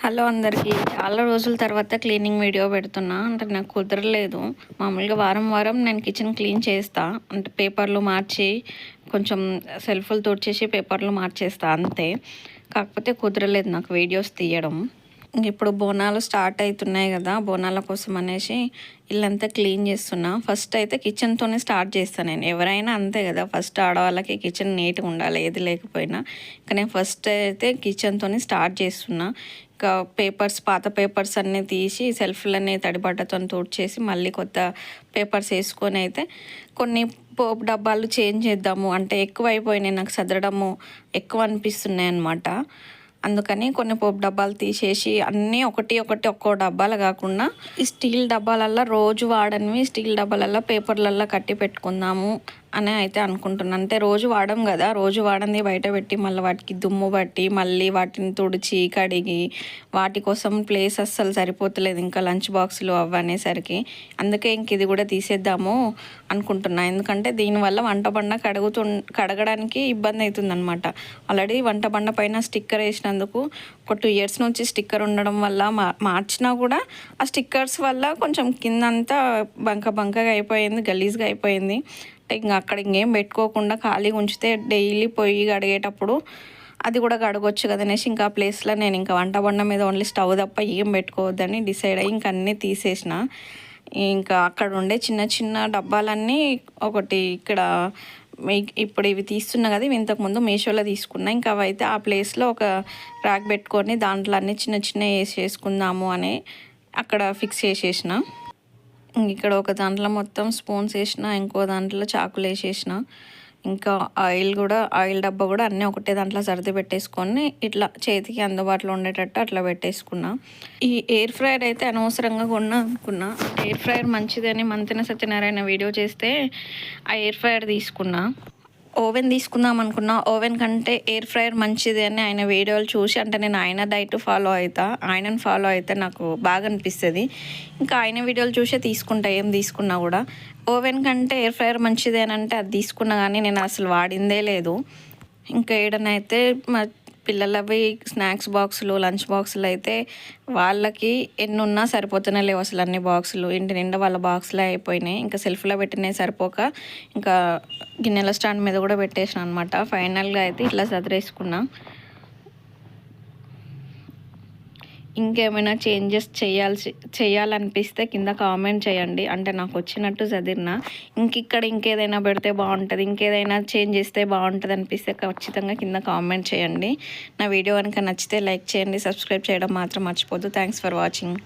Hello అందరికీ. చాలా రోజుల తర్వాత క్లీనింగ్ వీడియో పెడుతున్నా. అంటే నాకు కుదరలేదు. మామూలుగా వారం వారం నేను కిచెన్ క్లీన్ చేస్తా. అంటే పేపర్లు మార్చి కొంచెం సెల్ఫ్లు తోడ్చేసి పేపర్లు మార్చేస్తా అంతే. కాకపోతే కుదరలేదు నాకు వీడియోస్ తీయడం. ఇప్పుడు బోనాలు స్టార్ట్ అవుతున్నాయి కదా బోనాల కోసం అనేసి ఇల్లంతా క్లీన్ చేస్తున్నా. ఫస్ట్ అయితే కిచెన్తోనే స్టార్ట్ చేస్తాను నేను. ఎవరైనా అంతే కదా ఫస్ట్ ఆడవాళ్ళకి కిచెన్ నీట్గా ఉండాలి ఏది లేకపోయినా. ఇంకా నేను ఫస్ట్ అయితే కిచెన్తోనే స్టార్ట్ చేస్తున్నా. పేపర్స్ పాత పేపర్స్ అన్నీ తీసి సెల్ఫ్లన్నీ తడిబట్టతో తోడ్చేసి మళ్ళీ కొత్త పేపర్స్ వేసుకొని అయితే కొన్ని పోపు డబ్బాలు చేంజ్ చేద్దాము. అంటే ఎక్కువ అయిపోయినాయి నాకు సదరడము ఎక్కువ అనిపిస్తున్నాయి అనమాట అందుకని కొన్ని పోపు డబ్బాలు తీసేసి అన్నీ ఒకటి ఒకటి ఒక్కో డబ్బాలు కాకుండా ఈ స్టీల్ డబ్బాలల్లో రోజు వాడనివి స్టీల్ డబ్బాలల్లో పేపర్లల్లో కట్టి పెట్టుకుందాము. అని అయితే అనుకుంటున్నాను అంటే రోజు వాడం కదా రోజు వాడంది బయట పెట్టి మళ్ళీ వాటికి దుమ్ము పట్టి మళ్ళీ వాటిని తుడిచి కడిగి వాటి కోసం ప్లేస్ అస్సలు సరిపోతలేదు ఇంకా లంచ్ బాక్సులు అవ్వనేసరికి అందుకే ఇంక ఇది కూడా తీసేద్దాము అనుకుంటున్నా. ఎందుకంటే దీనివల్ల వంట బండ కడుగుతు కడగడానికి ఇబ్బంది అవుతుంది అనమాట ఆల్రెడీ వంట బండ పైన స్టిక్కర్ వేసినందుకు ఒక టూ ఇయర్స్ నుంచి స్టిక్కర్ ఉండడం వల్ల మా మార్చినా కూడా ఆ స్టిక్కర్స్ వల్ల కొంచెం కిందంతా బంక బంకగా అయిపోయింది గలీజ్గా అయిపోయింది. ఇంకా అక్కడ ఇంకేం పెట్టుకోకుండా ఖాళీగా ఉంచితే డైలీ పొయ్యి కడిగేటప్పుడు అది కూడా కడగొచ్చు కదా అనేసి ఇంకా ఆ ప్లేస్లో నేను ఇంకా వంట బండ మీద ఓన్లీ స్టవ్ తప్ప ఏం పెట్టుకోవద్దని డిసైడ్ అయ్యి ఇంక అన్నీ తీసేసిన. ఇంకా అక్కడ ఉండే చిన్న చిన్న డబ్బాలన్నీ ఒకటి ఇక్కడ ఇప్పుడు ఇవి తీస్తున్నా కదా ఇవి ఇంతకుముందు మీషోలో తీసుకున్నా. ఇంకా అవి అయితే ఆ ప్లేస్లో ఒక ర్యాక్ పెట్టుకొని దాంట్లో అన్ని చిన్న చిన్న వేసి వేసుకుందాము అని అక్కడ ఫిక్స్ చేసేసిన. ఇక్కడ ఒక దాంట్లో మొత్తం స్పూన్స్ వేసిన ఇంకో దాంట్లో చాకులు వేసేసిన ఇంకా ఆయిల్ కూడా ఆయిల్ డబ్బా కూడా అన్నీ ఒకటే దాంట్లో సర్ది పెట్టేసుకొని ఇట్లా చేతికి అందుబాటులో ఉండేటట్టు అట్లా పెట్టేసుకున్నా. ఈ ఎయిర్ ఫ్రైయర్ అయితే అనవసరంగా కొన్నా అనుకున్నా. ఎయిర్ ఫ్రైయర్ మంచిదని మంతిన సత్యనారాయణ వీడియో చేస్తే ఆ ఎయిర్ ఫ్రైయర్ తీసుకున్నా. ఓవెన్ తీసుకుందాం అనుకున్నా. ఓవెన్ కంటే ఎయిర్ ఫ్రైయర్ మంచిది అని ఆయన వీడియోలు చూసి అంటే నేను ఆయన డైట్ ఫాలో అవుతా ఆయనను ఫాలో అయితే నాకు బాగా అనిపిస్తుంది. ఇంకా ఆయన వీడియోలు చూసే తీసుకుంటా ఏం తీసుకున్నా కూడా. ఓవెన్ కంటే ఎయిర్ ఫ్రైయర్ మంచిది అని అంటే అది తీసుకున్నా కానీ నేను అసలు వాడిందే లేదు. ఇంకా ఏడనైతే పిల్లలవి స్నాక్స్ బాక్సులు లంచ్ బాక్సులు అయితే వాళ్ళకి ఎన్ని ఉన్నా సరిపోతూనే లేవు అసలు అన్ని బాక్సులు. ఇంటి నిండా వాళ్ళ బాక్సులే అయిపోయినాయి. ఇంకా సెల్ఫ్లో పెట్టినాయి సరిపోక ఇంకా గిన్నెల స్టాండ్ మీద కూడా పెట్టేసిన అనమాట ఫైనల్గా అయితే ఇట్లా చదిరేసుకున్నా ఇంకేమైనా చేంజెస్ చేయాల్సి చేయాలనిపిస్తే కింద కామెంట్ చేయండి. అంటే నాకు వచ్చినట్టు చదివిన ఇంక ఇక్కడ ఇంకేదైనా పెడితే బాగుంటుంది ఇంకేదైనా చేంజ్ చేస్తే బాగుంటుంది అనిపిస్తే ఖచ్చితంగా కింద కామెంట్ చేయండి. నా వీడియో కనుక నచ్చితే లైక్ చేయండి సబ్స్క్రైబ్ చేయడం మాత్రం మర్చిపోద్దు థ్యాంక్స్ ఫర్ వాచింగ్